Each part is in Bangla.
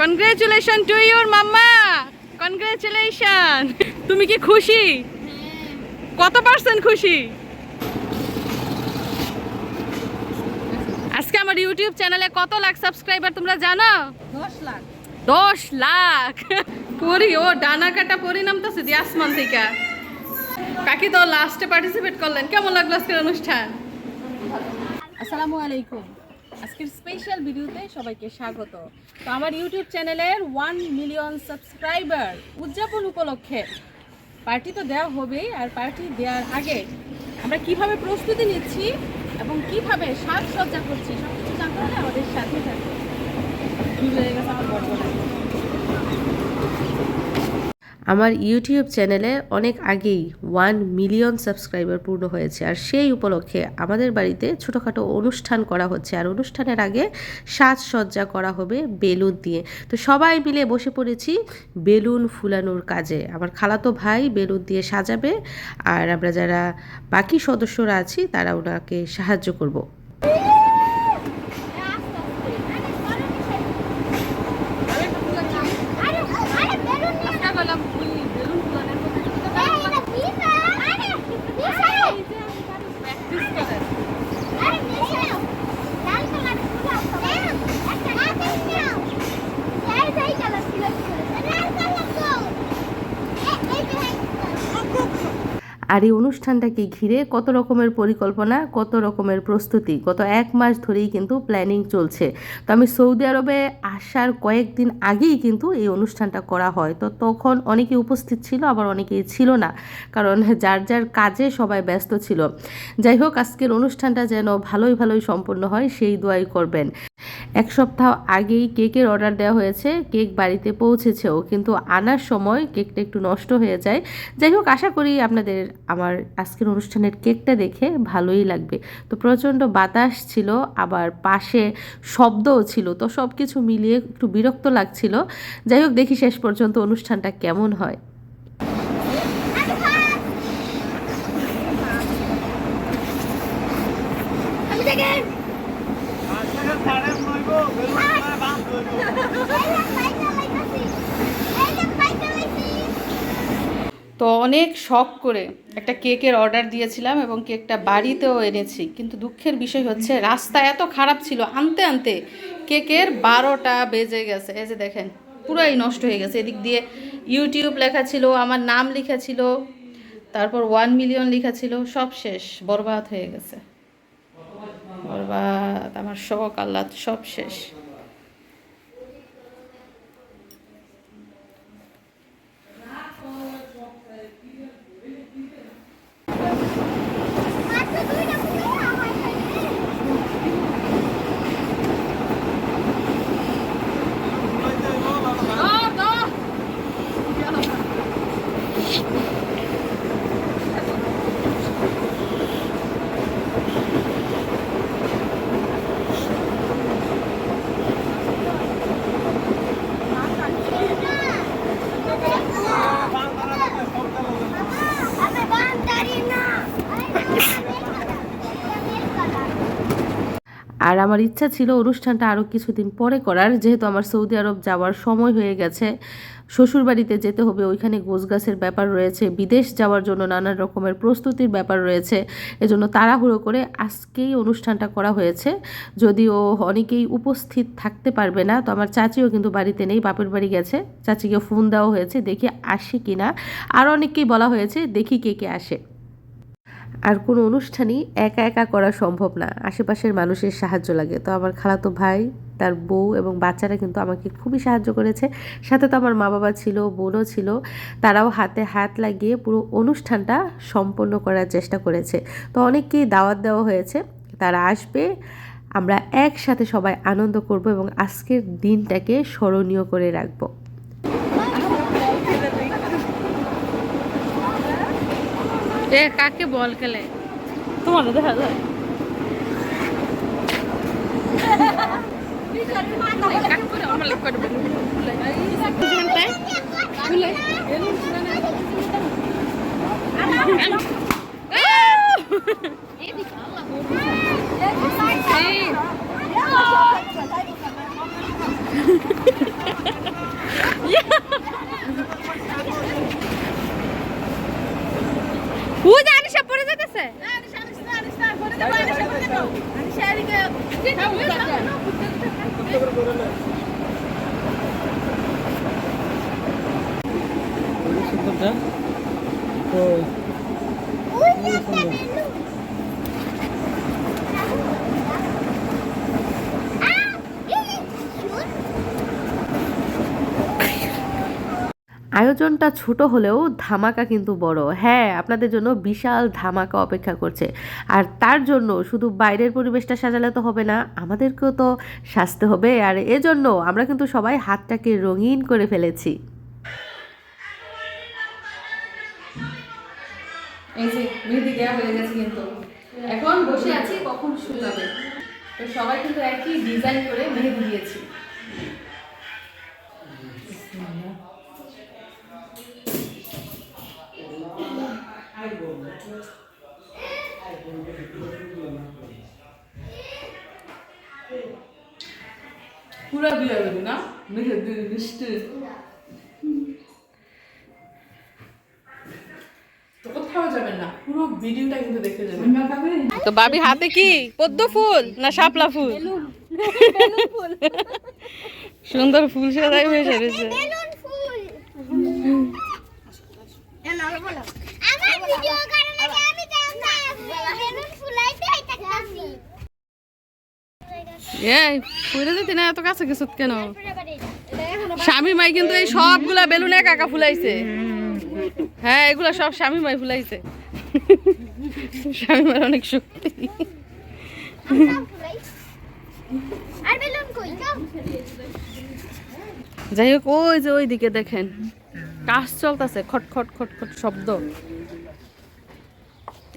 Congratulation to your mamma. Congratulation তুমি কি খুশি? কত পার্সেন্ট খুশি? আজকে আমার ইউটিউব চ্যানেলে কত লাখ সাবস্ক্রাইবার তোমরা জানো? দশ লাখ। দশ লাখ। পরি ও ডানা কাটা পরি নামতেছে দি আসমান থেকে। কাকি তো লাস্টে পার্টিসিপেট করলেন। কেমন লাগল আজকের অনুষ্ঠান? আসসালামু আলাইকুম। আজকের স্পেশাল ভিডিওতে সবাইকে স্বাগত। তো আমার ইউটিউব চ্যানেলের ওয়ান মিলিয়ন সাবস্ক্রাইবার উদযাপন উপলক্ষে পার্টি তো দেওয়া হবেই, আর পার্টি দেওয়ার আগে আমরা কীভাবে প্রস্তুতি নিচ্ছি এবং কীভাবে সাজসজ্জা করছি সব কিছু জানতে হলে আমাদের সাথে থাকবে আমার ইউটিউব চ্যানেলে অনেক আগেই ওয়ান মিলিয়ন সাবস্ক্রাইবার পূর্ণ হয়েছে। আর সেই উপলক্ষে আমাদের বাড়িতে ছোটোখাটো অনুষ্ঠান করা হচ্ছে। আর অনুষ্ঠানের আগে সাজসজ্জা করা হবে বেলুন দিয়ে। তো সবাই মিলে বসে পড়েছি বেলুন ফুলানোর কাজে। আমার খালাতো ভাই বেলুন দিয়ে সাজাবে। আর আমরা যারা বাকি সদস্যরা আছি, তারা ওনাকে সাহায্য করব। আর এই অনুষ্ঠানটাকে ঘিরে কত রকমের পরিকল্পনা, কত রকমের প্রস্তুতি, গত এক মাস ধরেই কিন্তু প্ল্যানিং চলছে। তো আমি সৌদি আরবে আসার কয়েকদিন আগেই কিন্তু এই অনুষ্ঠানটা করা হয়। তো তখন অনেকে উপস্থিত ছিল, আবার অনেকেই ছিল না, কারণ যার যার কাজে সবাই ব্যস্ত ছিল। যাই হোক, আজকের অনুষ্ঠানটা যেন ভালোই ভালোই সম্পন্ন হয়, সেই দোয়াই করবেন। এক সপ্তাহ আগেই কেকের অর্ডার দেওয়া হয়েছে, কেক বাড়িতে পৌঁছেছেও, কিন্তু আনার সময় কেকটা একটু নষ্ট হয়ে যায়। যাই হোক, আশা করি আপনাদের আমার আজকের অনুষ্ঠানের কেকটা দেখে ভালোই লাগবে। তো প্রচণ্ড বাতাস ছিল, আবার পাশে শব্দও ছিল, তো সব কিছু মিলিয়ে একটু বিরক্ত লাগছিল। যাই হোক, দেখি শেষ পর্যন্ত অনুষ্ঠানটা কেমন হয়। তো অনেক শখ করে একটা কেকের অর্ডার দিয়েছিলাম এবং কেকটা বাড়িতেও এনেছি। কিন্তু দুঃখের বিষয় হচ্ছে, রাস্তা এত খারাপ ছিল, আনতে আনতে কেকের বারোটা বেজে গেছে। এই যে দেখেন, পুরাই নষ্ট হয়ে গেছে। এদিক দিয়ে ইউটিউব লেখা ছিল, আমার নাম লেখা ছিল, তারপর ওয়ান মিলিয়ন লেখা ছিল, সব শেষ, বরবাদ হয়ে গেছে। বরবাদ, আমার শখ, আল্লাহ, সব শেষ। আর আমার ইচ্ছা ছিল অনুষ্ঠানটা আরও কিছুদিন পরে করার, যেহেতু আমার সৌদি আরব যাওয়ার সময় হয়ে গেছে। শ্বশুর বাড়িতে যেতে হবে, ওইখানে গোছগাছের ব্যাপার রয়েছে, বিদেশ যাওয়ার জন্য নানান রকমের প্রস্তুতির ব্যাপার রয়েছে। এজন্য তাড়াহুড়ো করে আজকেই অনুষ্ঠানটা করা হয়েছে। যদিও অনেকেই উপস্থিত থাকতে পারবে না, তো আমার চাচিও কিন্তু বাড়িতে নেই, বাপের বাড়ি গেছে। চাচিকে ফোন দেওয়া হয়েছে, দেখি আসে কি না আর অনেককেই বলা হয়েছে, দেখি কে কে আসে। আর কোনো অনুষ্ঠানই একা একা করা সম্ভব না। আশেপাশের মানুষের সাহায্য লাগে। তো আমার খালাতো ভাই, তার বউ এবং বাচ্চারা কিন্তু আমাকে খুবই সাহায্য করেছে। সাথে তো আমার মা বাবা ছিল, বোনও ছিল। তারাও হাতে হাত লাগিয়ে পুরো অনুষ্ঠানটা সম্পন্ন করার চেষ্টা করেছে। তো অনেককেই দাওয়াত দেওয়া হয়েছে। তারা আসবে। আমরা একসাথে সবাই আনন্দ করব এবং আজকের দিনটাকে স্মরণীয় করে রাখব। এ কাকে বল খেলে? তোমার দেখা যায়। কাক করে আমার লাগ করবে Hey! এটা তো আয়োজনটা ছোট হলেও ধামাকা কিন্তু বড়। হ্যাঁ আপনাদের জন্য বিশাল ধামাকা অপেক্ষা করছে। আর তার জন্য শুধু বাইরের পরিবেশটা সাজালে তো হবে না, আমাদেরকেও তো সাজতে হবে। আর এজন্য আমরা কিন্তু সবাই হাতটাকে রঙিন করে ফেলেছি। এখন বসে আছি কখন শুকাবে তো সবাই কিন্তু একই ডিজাইন করে মেহেদি দিয়েছি। মিষ্টি তো কোথাও যাবেন না। পুরো ভিডিওটা কিন্তু দেখে যাবেন তো বাবি হাতে কি? পদ্ম ফুল না শাপলা ফুল? সুন্দর ফুল সাজাই হয়ে সেরেছে। কাছি এই ফুলে যেতে না এত কাছে গেছত কেন? স্বামী মাই কিন্তু এই সবগুলা বেলুনে একা একা ফুলাইছে। হ্যাঁ এগুলা সব স্বামী মাই ফুলাইছে। স্বামী মার অনেক শক্তি। যাই হোক ওই যে ওই দিকে দেখেন। কাজ চলতেছে খট খট খট খট শব্দ।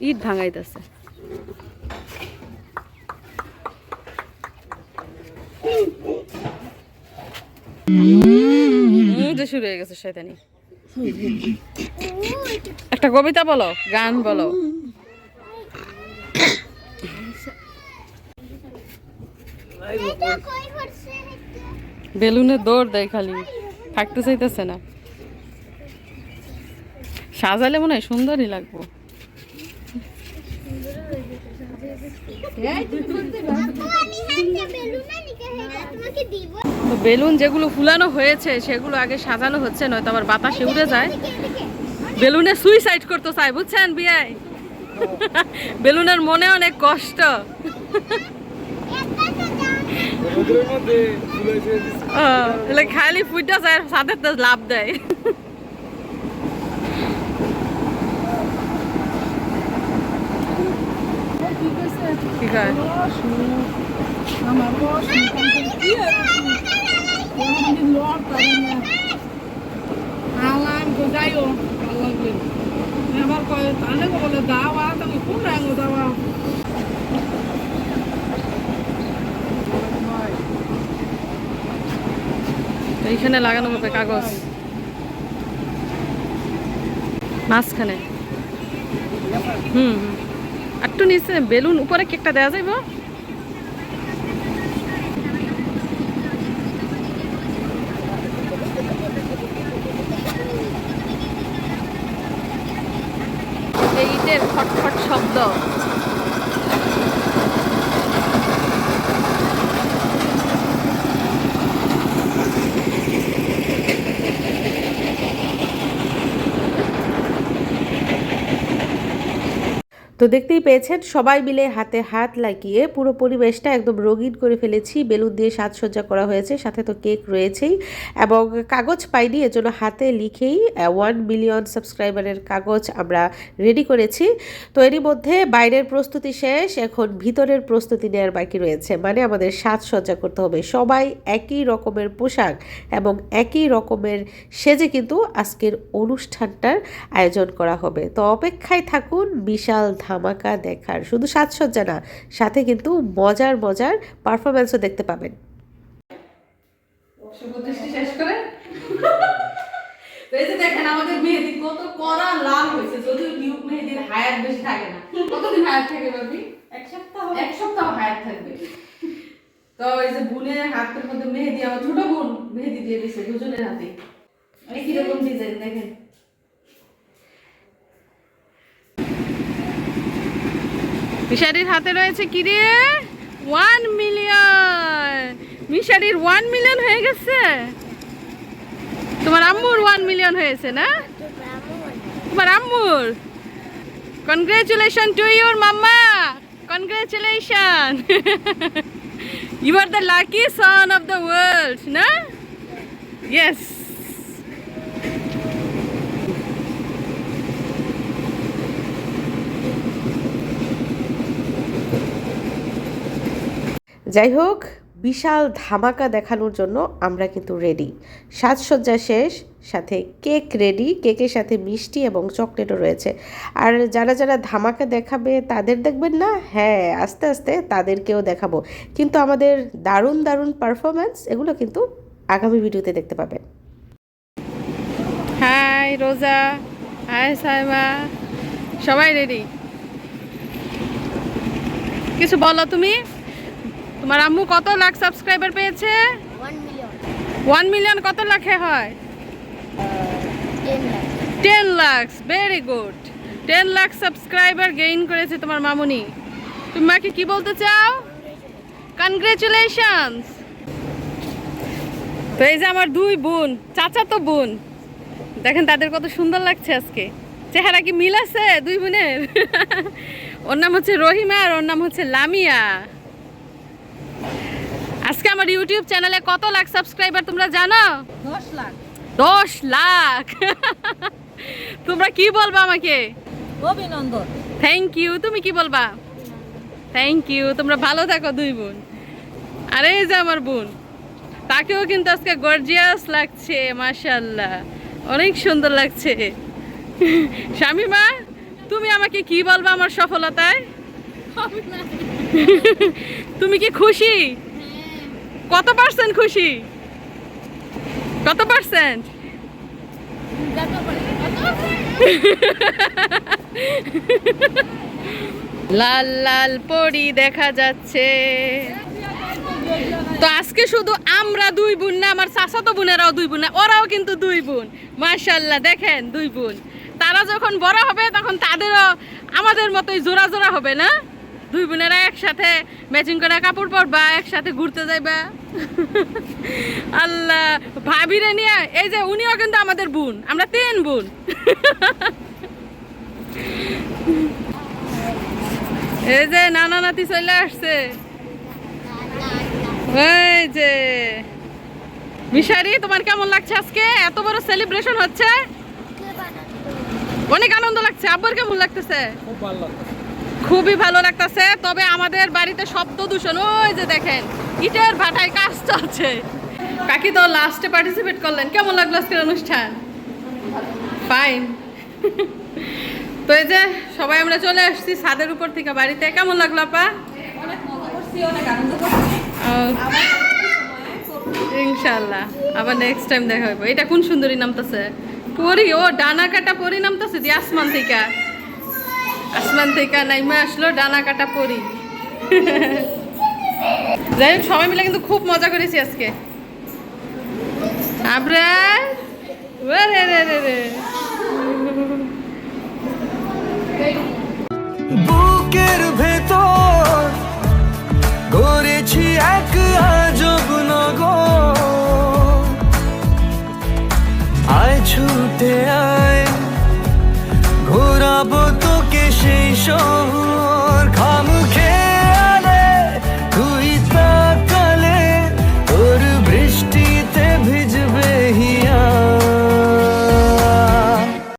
ইট ভাঙাইতেছে। শুরু হয়ে গেছে, শয়তানি। একটা কবিতা বলো, গান বলো। বেলুনে দৌড় দেয় খালি, থাকতে চাইতেছে না। সাজালে মনে হয় সুন্দরই লাগবো। বেলুন তো যেগুলো ফুলানো হয়েছে সেগুলো আগে সাজানো হচ্ছে নয়তো আবার বাতাসে উড়ে যায়। বেলুনে সুইসাইড করতে চায় বুঝছেন বিয়াই বেলুনের মনে অনেক কষ্ট। খালি ফুটটা যায় তো লাভ দেয়। কি যাইও ভালো লাগবে এবার কয় তাহলে বলে তুমি কোন এইখানে লাগানো হবে কাগজ। মাঝখানে। হুম হুম। একটু নিচে বেলুন উপরে কেকটা দেওয়া যাইব। এই ইটের খটখট শব্দ। তো দেখতেই পেয়েছেন, সবাই মিলে হাতে হাত লাগিয়ে পুরো পরিবেশটা একদম রঙিন করে ফেলেছি, বেলুন দিয়ে সাজসজ্জা করা হয়েছে, সাথে তো কেক রয়েছেই, এবং কাগজ পাইনি, এজন্য হাতে লিখেই ওয়ান মিলিয়ন সাবস্ক্রাইবারের কাগজ আমরা রেডি করেছি। তো এরই মধ্যে বাইরের প্রস্তুতি শেষ, এখন ভিতরের প্রস্তুতি নেওয়ার বাকি রয়েছে মানে আমাদের সাজসজ্জা করতে হবে। সবাই একই রকমের পোশাক এবং একই রকমের সেজে কিন্তু আজকের অনুষ্ঠানটার আয়োজন করা হবে। তো অপেক্ষায় থাকুন, বিশাল ধামাকা দেখার। শুধু সাজসজ্জা না সাথে কিন্তু মজার মজার পারফরমেন্সও দেখতে পাবেন। শেষ করে? এই যে দেখেন আমাদের মেহেদি কত কড়া লাল হয়েছে। যদিও মেহেদির হায়াত বেশি থাকে না। কতদিন হায়াত থাকে ভাবি? এক সপ্তাহ এক সপ্তাহ হায়াত থাকবে। তো এই যে বোনের হাতের মধ্যে মেহেদি আমার ছোট বোন মেহেদি দিয়ে দিছে দুজনের হাতে। একই রকম ডিজাইন দেখেন? মিশারির হাতে রয়েছে কি রে? ওয়ান মিলিয়ন মিশারির ওয়ান মিলিয়ন হয়ে গেছে? তোমার আম্মুর ওয়ান মিলিয়ন হয়েছে না? তোমার আম্মুর? Congratulation to your mamma. Congratulation you are the lucky son of the world না? ইয়েস যাই হোক বিশাল ধামাকা দেখানোর জন্য আমরা কিন্তু রেডি সাজসজ্জা শেষ, সাথে কেক রেডি কেকের সাথে মিষ্টি এবং চকলেটও রয়েছে। আর যারা যারা ধামাকা দেখাবে, তাদের দেখবেন না? হ্যাঁ আস্তে আস্তে তাদেরকেও দেখাবো। কিন্তু আমাদের দারুণ দারুণ পারফরমেন্স এগুলো কিন্তু আগামী ভিডিওতে দেখতে পাবেন হাই রোজা হাই সাইমা সবাই রেডি কিছু বলো তুমি? তোমার আম্মু কত লাখ সাবস্ক্রাইবার পেয়েছে? ওয়ান মিলিয়ন কত লাখে হয়? Ten lakh. Ten lakhs very good ten lakh subscriber gain করেছে তোমার মামুনি। তুমি মাকে কি বলতে চাও? কনগ্রেচুলেশনস তো এই যে আমার দুই বোন চাচা তো বোন। দেখেন তাদের কত সুন্দর লাগছে আজকে। চেহারা কি মিল আছে দুই বোনের? ওর নাম হচ্ছে রহিমা আর ওর নাম হচ্ছে লামিয়া। আজকে আমার ইউটিউব চ্যানেলে কত লাখ সাবস্ক্রাইবার তোমরা জানো? দশ লাখ। দশ লাখ। তোমরা কি বলবা আমাকে? অভিনন্দন। থ্যাংক ইউ তুমি কি বলবা? থ্যাংক ইউ তোমরা ভালো থাকো দুই বোন। আরে এই যে আমার বোন তাকেও কিন্তু আজকে গর্জিয়াস লাগছে মাশাল্লাহ অনেক সুন্দর লাগছে। শামিমা তুমি আমাকে কি বলবা আমার সফলতায়? তুমি কি খুশি? কত পার্সেন্ট খুশি? কত পার্সেন্ট লাল লাল পরি দেখা যাচ্ছে। তো আজকে শুধু আমরা দুই বোন না, আমার চাচাতো বোনেরাও দুই বোন না, ওরাও কিন্তু দুই বোন। মার্শাল্লাহ দেখেন দুই বোন। তারা যখন বড় হবে, তখন তাদেরও আমাদের মতোই জোড়া জোড়া হবে না? দুই বোনেরা একসাথে ম্যাচিং করে কাপড় পরবা, একসাথে ঘুরতে যাইবা। আল্লাহ, ভাবিরে নিয়ে, এই যে উনিও কিন্তু আমাদের বোন, আমরা তিন বোন। এই যে নানা নাতি চলে আসছে। এই যে। মিশারি, তোমার কেমন লাগছে আজকে? এত বড় সেলিব্রেশন হচ্ছে? অনেক আনন্দ লাগছে। আব্বার কেমন লাগতেছে? খুব ভালো লাগছে খুবই ভালো লাগতেছে তবে আমাদের বাড়িতে শব্দ দূষণ ওই যে দেখেন ইটের ভাটায় কাজ চলছে। কাকি তো লাস্টে পার্টিসিপেট করলেন কেমন লাগল আজকের অনুষ্ঠান? ফাইন তো এই যে সবাই আমরা চলে আসছি ছাদের উপর থেকে বাড়িতে কেমন লাগল আপা? ইনশাল্লাহ আবার নেক্সট টাইম দেখা হইব। এটা কোন সুন্দরী নামতেছে? পরি ও ডানা কাটা পরি নামতেছে দি আসমান থেকে। আসমান থেকে নাইমা আসলো, ডানা কাটা পরি। যাই হোক, সবাই মিলে কিন্তু খুব মজা করেছি আজকে। ওরে রে রে রে বুকের ভেতর গড়েছি এক আর 手。